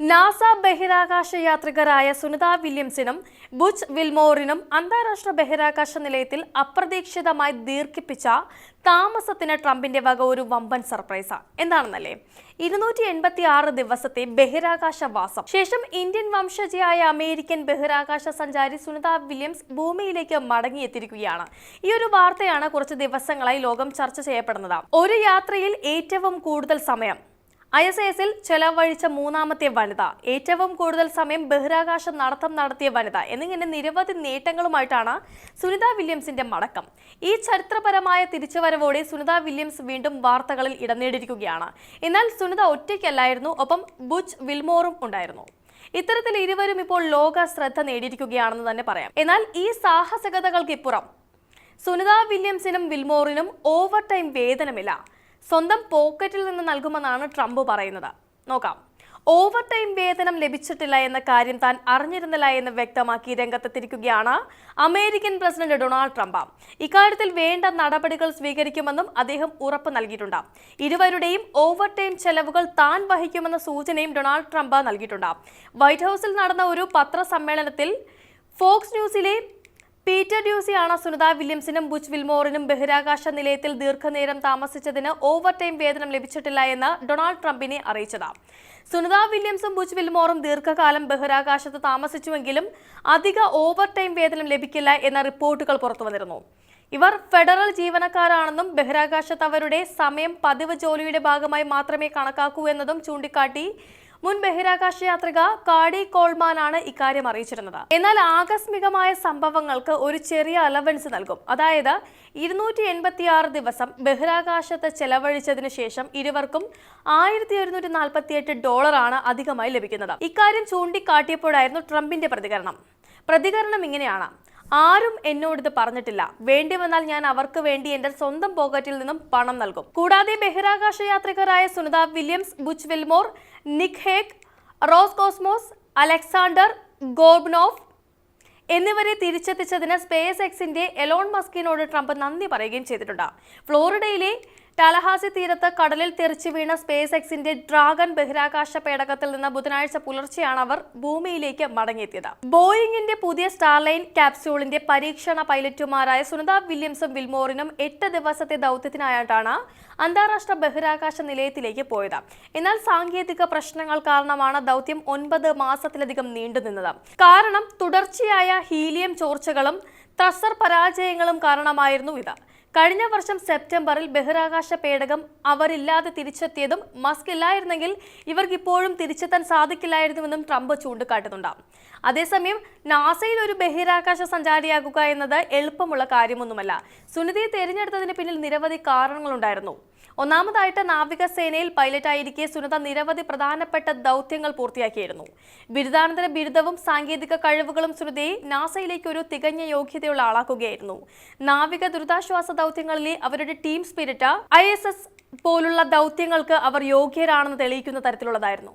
NASA ബഹിരാകാശ യാത്രികരായ സുനിത വില്യംസിനും ബുച്ച് വിൽമോറിനും അന്താരാഷ്ട്ര ബഹിരാകാശ നിലയത്തിൽ അപ്രതീക്ഷിതമായി ദീർഘിപ്പിച്ച താമസത്തിന് ട്രംപിന്റെ വക ഒരു വമ്പൻ സർപ്രൈസാണ് എന്താണെന്നല്ലേ? ഇരുന്നൂറ്റി എൺപത്തി ആറ് ദിവസത്തെ ബഹിരാകാശ വാസം ശേഷം ഇന്ത്യൻ വംശജയായ അമേരിക്കൻ ബഹിരാകാശ സഞ്ചാരി സുനിത വില്യംസ് ഭൂമിയിലേക്ക് മടങ്ങിയെത്തിയിരിക്കുകയാണ്. ഈ ഒരു വാർത്തയാണ് കുറച്ച് ദിവസങ്ങളായി ലോകം ചർച്ച ചെയ്യപ്പെടുന്നത്. ഒരു യാത്രയിൽ ഏറ്റവും കൂടുതൽ സമയം ഐ എസ് എസിൽ ചെലവഴിച്ച മൂന്നാമത്തെ വനിത ഏറ്റവും കൂടുതൽ സമയം ബഹിരാകാശ നടത്തം നടത്തിയ വനിത എന്നിങ്ങനെ നിരവധി നേട്ടങ്ങളുമായിട്ടാണ് സുനിത വില്യംസിന്റെ മടക്കം. ഈ ചരിത്രപരമായ തിരിച്ചുവരവോടെ സുനിത വില്യംസ് വീണ്ടും വാർത്തകളിൽ ഇടം നേടിയിരിക്കുകയാണ്. എന്നാൽ സുനിത ഒറ്റയ്ക്കല്ലായിരുന്നു ഒപ്പം ബുച്ച് വിൽമോറും ഉണ്ടായിരുന്നു. ഇത്തരത്തിൽ ഇരുവരും ഇപ്പോൾ ലോക ശ്രദ്ധ നേടിയിരിക്കുകയാണെന്ന് തന്നെ പറയാം. എന്നാൽ ഈ സാഹസികതകൾക്കിപ്പുറം സുനിത വില്യംസിനും വിൽമോറിനും ഓവർ ടൈം വേതനമില്ല. സ്വന്തം പോക്കറ്റിൽ നിന്ന് നൽകുമെന്നാണ് ട്രംപ് പറയുന്നത്. നോക്കാം. ഓവർ ടൈം വേതനം ലഭിച്ചിട്ടില്ല എന്ന കാര്യം താൻ അറിഞ്ഞിരുന്നില്ല എന്ന് വ്യക്തമാക്കി രംഗത്തെത്തിരിക്കുകയാണ് അമേരിക്കൻ പ്രസിഡന്റ് ഡൊണാൾഡ് ട്രംപ്. ഇക്കാര്യത്തിൽ വേണ്ട നടപടികൾ സ്വീകരിക്കുമെന്നും അദ്ദേഹം ഉറപ്പ് നൽകിയിട്ടുണ്ട്. ഇരുവരുടെയും ഓവർ ടൈം ചെലവുകൾ താൻ വഹിക്കുമെന്ന സൂചനയും ഡൊണാൾഡ് ട്രംപ് നൽകിയിട്ടുണ്ട്. വൈറ്റ് ഹൗസിൽ നടന്ന ഒരു പത്രസമ്മേളനത്തിൽ ഫോക്സ് ന്യൂസിലെ പീറ്റർ ഡ്യൂസിയാണ് സുനിത വില്യംസിനും ബുച്ച് വിൽമോറിനും ബഹിരാകാശ നിലയത്തിൽ ദീർഘനേരം താമസിച്ചതിന് ഓവർ ടൈം വേതനം ലഭിച്ചിട്ടില്ല എന്ന് ഡൊണാൾഡ് ട്രംപിനെ അറിയിച്ചത്. സുനിത വില്യംസും ബുച്ച് വിൽമോറും ദീർഘകാലം ബഹിരാകാശത്ത് താമസിച്ചുവെങ്കിലും അധിക ഓവർ ടൈം വേതനം ലഭിക്കില്ല എന്ന റിപ്പോർട്ടുകൾ പുറത്തുവന്നിരുന്നു. ഇവർ ഫെഡറൽ ജീവനക്കാരാണെന്നും ബഹിരാകാശത്ത് അവരുടെ സമയം പതിവ് ജോലിയുടെ ഭാഗമായി മാത്രമേ കണക്കാക്കൂ എന്നതും ചൂണ്ടിക്കാട്ടി മുൻ ബഹിരാകാശ യാത്രിക കാഡി കോൾമാനാണ് ഇക്കാര്യം അറിയിച്ചിരുന്നത്. എന്നാൽ ആകസ്മികമായ സംഭവങ്ങൾക്ക് ഒരു ചെറിയ അലവൻസ് നൽകും. അതായത് ഇരുന്നൂറ്റി എൺപത്തി ആറ് ദിവസം ബഹിരാകാശത്ത് ചെലവഴിച്ചതിന് ശേഷം ഇരുവർക്കും ആയിരത്തി ഒരുന്നൂറ്റി എട്ട് ഡോളറാണ് അധികമായി ലഭിക്കുന്നത്. ഇക്കാര്യം ചൂണ്ടിക്കാട്ടിയപ്പോഴായിരുന്നു ട്രംപിന്റെ പ്രതികരണം. പ്രതികരണം ഇങ്ങനെയാണ്. ആരും എന്നോട് ഇത് പറഞ്ഞിട്ടില്ല. വേണ്ടി വന്നാൽ ഞാൻ അവർക്ക് വേണ്ടി എന്റെ സ്വന്തം പോക്കറ്റിൽ നിന്നും പണം നൽകും. കൂടാതെ ബഹിരാകാശ യാത്രികരായ Sunita Williams Butch Wilmore Nick Hague Roscosmos Alexander Gorbunov എന്നിവരെ തിരിച്ചെത്തിച്ചതിന് സ്പേസ് എക്സിന്റെ എലോൺ മസ്കിനോട് ട്രംപ് നന്ദി പറയുകയും ചെയ്തിട്ടുണ്ട്. ഫ്ലോറിഡയിലെ ടാലഹാസി തീരത്ത് കടലിൽ തെറിച്ചു വീണ സ്പേസ് എക്സിന്റെ ഡ്രാഗൺ ബഹിരാകാശ പേടകത്തിൽ നിന്ന് ബുധനാഴ്ച പുലർച്ചെയാണ് അവർ ഭൂമിയിലേക്ക് മടങ്ങിയെത്തിയത്. ബോയിങ്ങിന്റെ പുതിയ സ്റ്റാർലൈൻ ക്യാപ്സ്യൂളിന്റെ പരീക്ഷണ പൈലറ്റുമാരായ സുനിത വില്യംസും വിൽമോറിനും എട്ട് ദിവസത്തെ ദൗത്യത്തിനായിട്ടാണ് അന്താരാഷ്ട്ര ബഹിരാകാശ നിലയത്തിലേക്ക് പോയത്. എന്നാൽ സാങ്കേതിക പ്രശ്നങ്ങൾ കാരണമാണ് ദൗത്യം ഒൻപത് മാസത്തിലധികം നീണ്ടുനിന്നത് കാരണം തുടർച്ചയായ ഹീലിയം ചോർച്ചകളും ത്രസർ പരാജയങ്ങളും കാരണമായിരുന്നു ഇത്. കഴിഞ്ഞ വർഷം സെപ്റ്റംബറിൽ ബഹിരാകാശ പേടകം അവരില്ലാതെ തിരിച്ചെത്തിയതും മസ്ക് ഇല്ലായിരുന്നെങ്കിൽ ഇവർക്ക് ഇപ്പോഴും തിരിച്ചെത്താൻ സാധിക്കില്ലായിരുന്നുവെന്നും ട്രംപ് ചൂണ്ടിക്കാട്ടുന്നുണ്ട്. അതേസമയം നാസയിൽ ഒരു ബഹിരാകാശ സഞ്ചാരിയാകുക എന്നത് എളുപ്പമുള്ള കാര്യമൊന്നുമല്ല. സുനിതയെ തിരഞ്ഞെടുത്തതിന് പിന്നിൽ നിരവധി കാരണങ്ങളുണ്ടായിരുന്നു. ഒന്നാമതായിട്ട് നാവികസേനയിൽ പൈലറ്റായിരിക്കെ സുനിത നിരവധി പ്രധാനപ്പെട്ട ദൗത്യങ്ങൾ പൂർത്തിയാക്കിയിരുന്നു. ബിരുദാനന്തര ബിരുദവും സാങ്കേതിക കഴിവുകളും സുനിതയെ നാസയിലേക്ക് ഒരു തികഞ്ഞ യോഗ്യതയുള്ള ആളാക്കുകയായിരുന്നു. നാവിക ദുരിതാശ്വാസ ദൗത്യങ്ങളിലെ അവരുടെ ടീം സ്പിരിറ്റ് ഐ പോലുള്ള ദൗത്യങ്ങൾക്ക് അവർ യോഗ്യരാണെന്ന് തെളിയിക്കുന്ന തരത്തിലുള്ളതായിരുന്നു.